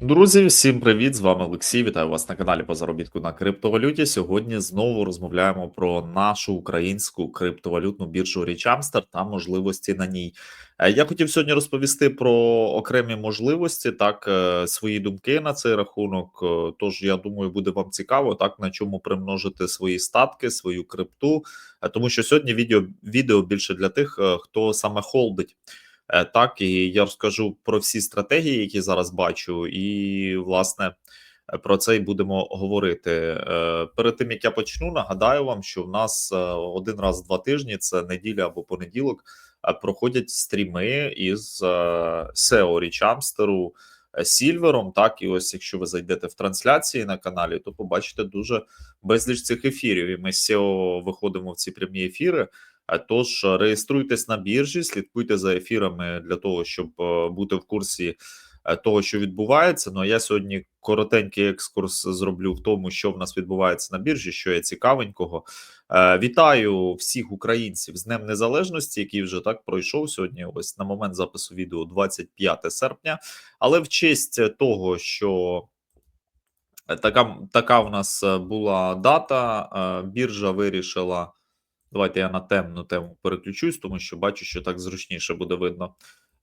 Друзі, всім привіт! З вами Олексій. Вітаю вас на каналі по заробітку на криптовалюті. Сьогодні знову розмовляємо про нашу українську криптовалютну біржу Річамстер та можливості на ній. Е, Я хотів сьогодні розповісти про окремі можливості, так е, свої думки на цей рахунок. Е, Тож я думаю, буде вам цікаво, так на чому примножити свої статки, свою крипту. Тому що сьогодні відео відео більше для тих, хто саме холдить. Е, Так, і я розкажу про всі стратегії, які зараз бачу, і власне е, про це й будемо говорити. Е, Перед тим як я почну, нагадаю вам, що в нас один раз в два тижні, це неділя або понеділок, проходять стріми із SEO Річамстеру Сільвером. Так, і ось якщо ви зайдете в трансляції на каналі, то побачите дуже безліч цих ефірів. І ми з SEO виходимо в ці прямі ефіри. Е, Тож е, реєструйтесь на біржі, слідкуйте за ефірами для того, щоб е, бути в курсі е, того, що відбувається. Ну а я сьогодні коротенький екскурс зроблю в тому, що в нас відбувається на біржі, що є цікавенького. Вітаю всіх українців з Днем Незалежності, який вже так пройшов сьогодні. Ось на момент запису відео 25 серпня. Але в честь того, що така, така в нас була дата, біржа вирішила. Давайте я на темну тему переключусь, тому що бачу, що так зручніше буде видно.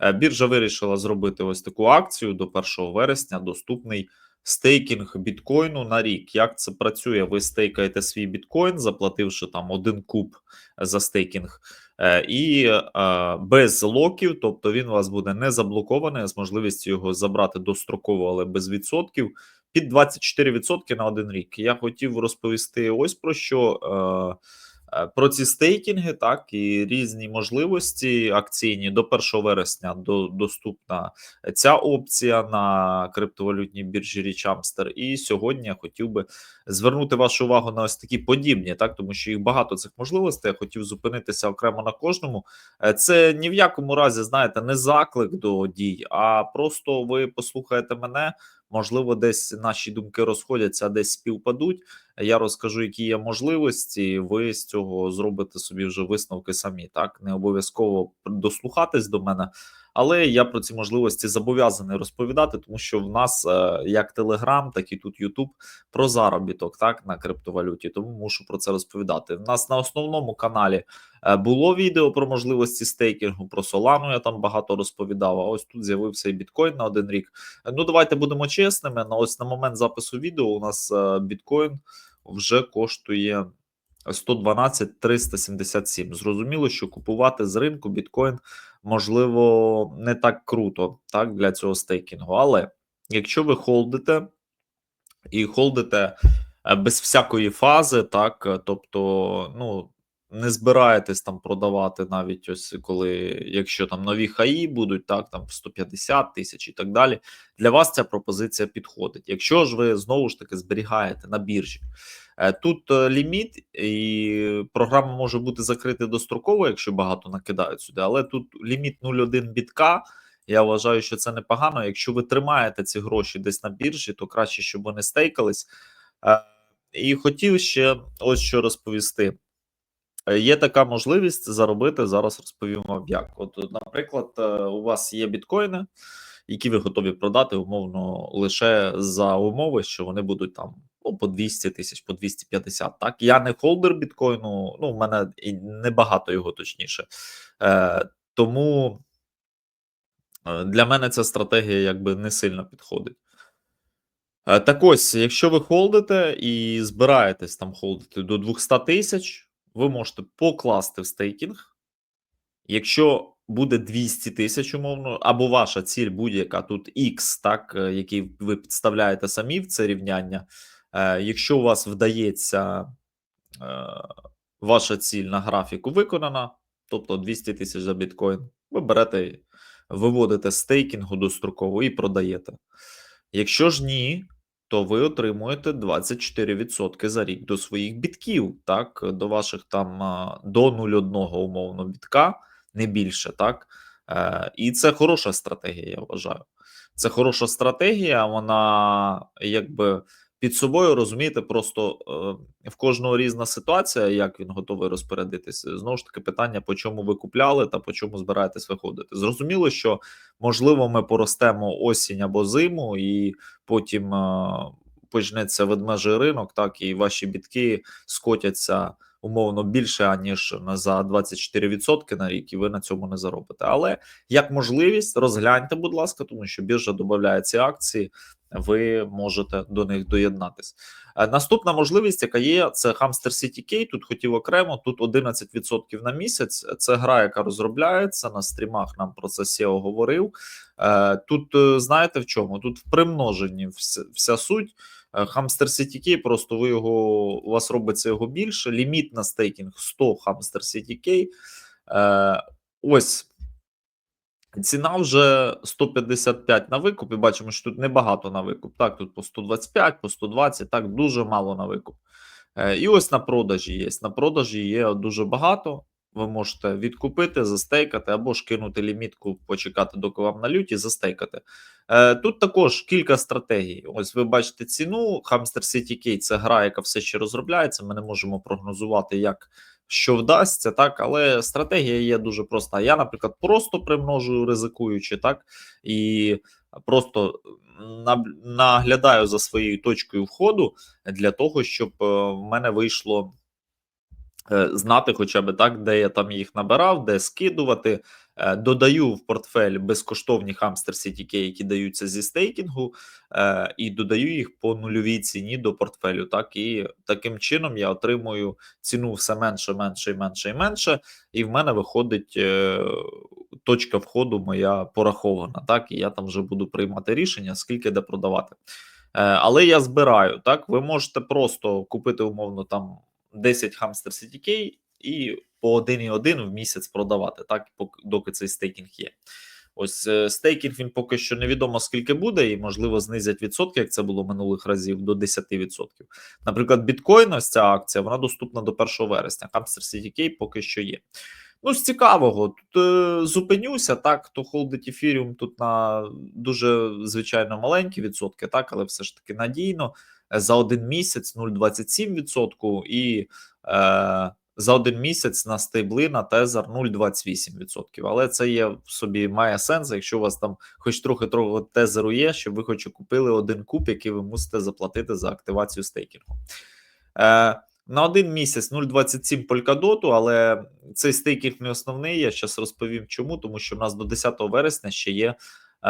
Е, Біржа вирішила зробити ось таку акцію до 1 вересня. Доступний стейкінг біткоїну на рік. Як це працює? Ви стейкаєте свій біткоін, заплативши там один куб за стейкінг, е, і е, без локів, тобто він у вас буде не заблокований, з можливістю його забрати достроково, але без відсотків. Під 24% на один рік. Я хотів розповісти ось про що. Е, Про ці стейкінги, так і різні можливості акційні до 1 вересня до, доступна ця опція на криптовалютній біржі Річамстер. І сьогодні я хотів би звернути вашу увагу на ось такі подібні, так тому що їх багато цих можливостей. Я хотів зупинитися окремо на кожному. Е, Це ні в якому разі, знаєте, не заклик до дій, а просто ви послухаєте мене. Можливо, десь наші думки розходяться, десь співпадуть. Я розкажу, які є можливості. Ви з цього зробите собі вже висновки самі. Так не обов'язково дослухатись до мене, але я про ці можливості зобов'язаний розповідати, тому що в нас е, як Телеграм, так і тут Ютуб про заробіток, так на криптовалюті. Тому мушу про це розповідати. В нас на основному каналі було відео про можливості стейкінгу, про Солану. Я там багато розповідав. А ось тут з'явився і біткоін на один рік. Ну давайте будемо чесними. На ось на момент запису відео у нас е, біткоін вже коштує 112 377. Зрозуміло, що купувати з ринку біткоін можливо не так круто, так для цього стейкінгу. Але якщо ви холдите і холдите е, без всякої фази, так е, тобто, ну. Не збираєтесь там продавати навіть ось коли, якщо там нові хаї будуть, так там в 150 тисяч і так далі. Для вас ця пропозиція підходить. Якщо ж ви знову ж таки зберігаєте на біржі, Е, Тут е, ліміт, і програма може бути закрита достроково, якщо багато накидають сюди, але тут ліміт 0,1 бітка. Я вважаю, що це непогано. Якщо ви тримаєте ці гроші десь на біржі, то краще, щоб вони стейкались. Е, І хотів ще ось що розповісти. Е, Є така можливість заробити. Зараз розповім вам як. От, наприклад, е, у вас є біткоїни, які ви готові продати умовно лише за умови, що вони будуть там ну, по 200 тисяч, по 250. Так, я не холдер біткоїну, ну, в мене і небагато його точніше. Е, Тому е, для мене ця стратегія якби не сильно підходить. Так ось, якщо ви холдите і збираєтесь там холдити до 200 тисяч, ви можете покласти в стейкінг. Якщо буде 200 тисяч, умовно, або ваша ціль будь-яка тут X, так, е, який ви підставляєте самі в це рівняння. Е, Якщо у вас вдається е, ваша ціль на графіку виконана, тобто 200 тисяч за біткоін, ви берете, виводите стейкінгу достроково і продаєте. Якщо ж ні, то ви отримуєте 24% за рік до своїх бітків, так, до ваших там до 0,1 умовно бітка, не більше, так. Е, і це хороша стратегія, я вважаю. Це хороша стратегія, вона якби під собою розумієте, просто е, в кожного різна ситуація, як він готовий розпорядитися. Знову ж таки, питання, по чому ви купляли та по чому збираєтесь виходити. Зрозуміло, що можливо ми поростемо осінь або зиму, і потім е, почнеться ведмежий ринок, так і ваші бітки скотяться умовно більше аніж за 24% на рік, і ви на цьому не заробите. Але як можливість, розгляньте, будь ласка, тому що біржа додає ці акції, ви можете до них доєднатись. Е, Наступна можливість, яка є, це Hamster City. Тут хотів окремо, тут 11% на місяць. Це гра, яка розробляється на стрімах. Нам про це SEO говорив. Е, Тут е, знаєте в чому? Тут в примноженні вся, суть. Е, Hamster City просто ви його у вас робиться його більше. Ліміт на стейкінг 100 Hamster City. Е, Ось ціна вже 155 на викуп. І бачимо, що тут небагато на викуп. Так, тут по 125, по 120, так дуже мало на викуп. Е, І ось на продажі є. На продажі є дуже багато. Ви можете відкупити, застейкати або ж кинути лімітку, почекати, доки вам налють і застейкати. Е, Тут також кілька стратегій. Ось ви бачите ціну. Hamster City K – це гра, яка все ще розробляється. Ми не можемо прогнозувати, як що вдасться, так, але стратегія є дуже проста. Я, наприклад, просто примножую, ризикуючи, так, і просто наглядаю за своєю точкою входу для того, щоб е, в мене вийшло знати хоча б так, де я там їх набирав, де скидувати. Е, Додаю в портфель безкоштовні Hamster CTK, які даються зі стейкінгу, е, і додаю їх по нульовій ціні до портфелю. Так і таким чином я отримую ціну все менше, менше і менше і менше, і в мене виходить е, точка входу моя порахована. Так, і я там вже буду приймати рішення, скільки де продавати. Е, але я збираю. Так, ви можете просто купити умовно там 10 Hamster CTK і по 1,1 в місяць продавати, так, доки цей стейкінг є. Ось е, стейкінг він поки що невідомо скільки буде, і можливо знизять відсотки, як це було минулих разів, до 10%. Наприклад, біткоін, ось ця акція, вона доступна до 1 вересня. Hamster CTK поки що є. Ну, з цікавого, тут е, зупинюся, так, хто холдить ефіріум тут на дуже звичайно маленькі відсотки, так, але все ж таки надійно. За один місяць 0,27% і е, за один місяць на стейбли на тезер 0,28%. Але це є в собі має сенс, якщо у вас там хоч трохи трохи тезеру є, щоб ви хоч купили один куб, який ви мусите заплатити за активацію стейкінгу. Е, на один місяць 0,27 полькадоту, але цей стейкінг не основний. Я зараз розповім чому, тому що в нас до 10 вересня ще є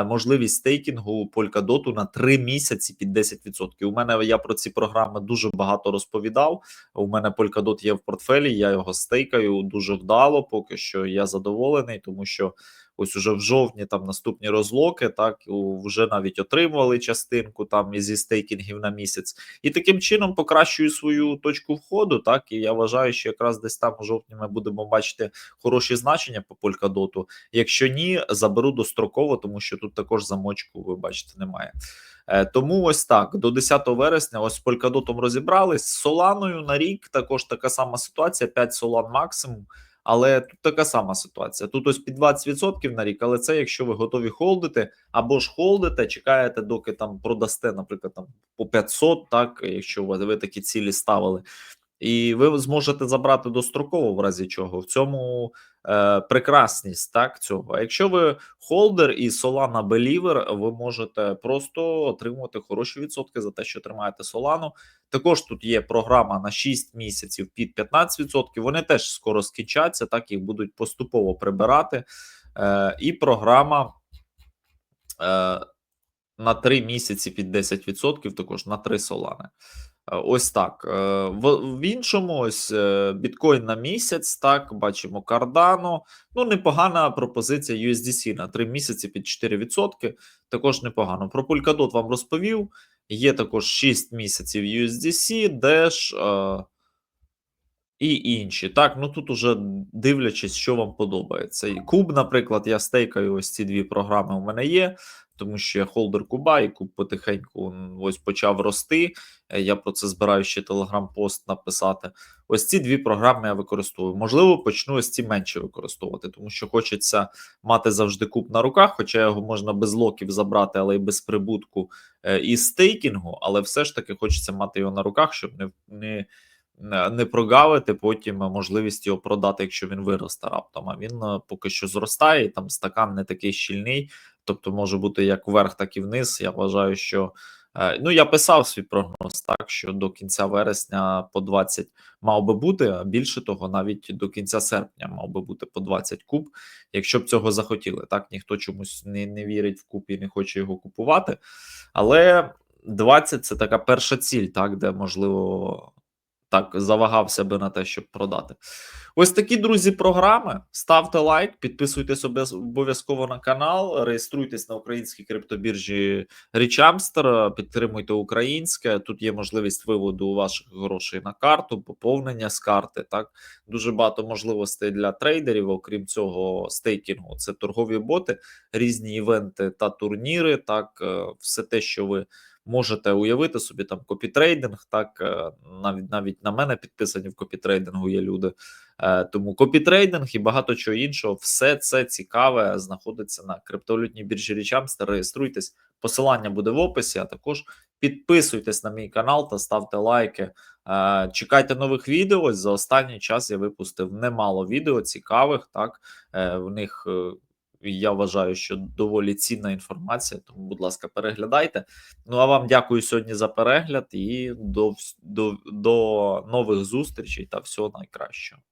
можливість стейкінгу Polkadot на 3 місяці під 10%. У мене я про ці програми дуже багато розповідав. У мене Polkadot є в портфелі, я його стейкаю дуже вдало. Поки що я задоволений, тому що ось уже в жовтні там наступні розлоки, так вже навіть отримували частинку там зі стейкінгів на місяць, і таким чином покращую свою точку входу. Так і я вважаю, що якраз десь там у жовтні ми будемо бачити хороші значення по полькадоту. Якщо ні, заберу достроково, тому що тут також замочку, ви бачите, немає. Е, Тому ось так до 10 вересня, ось з полькадотом розібрались. З Соланою на рік також така сама ситуація: 5 солан максимум. Але тут така сама ситуація. Тут ось під 20% на рік, але це якщо ви готові холдити, або ж холдите, чекаєте, доки там продасте, наприклад, там по 500, так, якщо ви, ви такі цілі ставили. І ви зможете забрати достроково, в разі чого. В цьому е, прекрасність так цього. А якщо ви холдер і Solana Believer, ви можете просто отримувати хороші відсотки за те, що тримаєте Solana. Також тут є програма на 6 місяців під 15%. Вони теж скоро скінчаться, так їх будуть поступово прибирати. Е, і програма. Е, на 3 місяці під 10%, також на 3 солани. Е, Ось так. Е, В, іншому, ось е, біткоін на місяць, так, бачимо Cardano. Ну, непогана пропозиція USDC на 3 місяці під 4%. Також непогано. Про Polkadot вам розповів. Є також 6 місяців USDC, Dash е, і інші. Так, ну тут уже дивлячись, що вам подобається. Куб, наприклад, я стейкаю ось ці дві програми. У мене є. Тому що холдер куба, і куб потихеньку ось почав рости. Е, Я про це збираю ще телеграм-пост написати. Ось ці дві програми я використовую. Можливо, почну ось ці менше використовувати, тому що хочеться мати завжди куб на руках, хоча його можна без локів забрати, але й без прибутку е, і стейкінгу, але все ж таки хочеться мати його на руках, щоб не, не, не не прогавити потім можливість його продати, якщо він виросте раптом. А він е, поки що зростає, і там стакан не такий щільний, тобто може бути як вверх, так і вниз. Я вважаю, що. е, Ну, я писав свій прогноз так, що до кінця вересня по 20 мав би бути, а більше того, навіть до кінця серпня мав би бути по 20 куб, якщо б цього захотіли. Так, ніхто чомусь не, не вірить в куб і не хоче його купувати. Але 20 це така перша ціль, так, де можливо так завагався би на те, щоб продати. Ось такі друзі, програми. Ставте лайк, підписуйтесь обов'язково на канал, реєструйтесь на українській криптобіржі Річамстер, підтримуйте українське. Тут є можливість виводу ваших грошей на карту, поповнення з карти. Так дуже багато можливостей для трейдерів. Окрім цього, стейкінгу. Це торгові боти, різні івенти та турніри. Так, е, все те, що ви можете уявити собі, там копітрейдинг. Так е, навіть навіть на мене підписані в копітрейдингу є люди. Е, Тому копітрейдинг і багато чого іншого, все це цікаве знаходиться на криптовалютній біржі Річамстер. Реєструйтесь, посилання буде в описі. А також підписуйтесь на мій канал та ставте лайки. Е, Чекайте нових відео. За останній час я випустив немало відео цікавих. Так в них я вважаю, що доволі цінна інформація. Тому, будь ласка, переглядайте. Ну а вам дякую сьогодні за перегляд і до, до, до нових зустрічей та всього найкращого.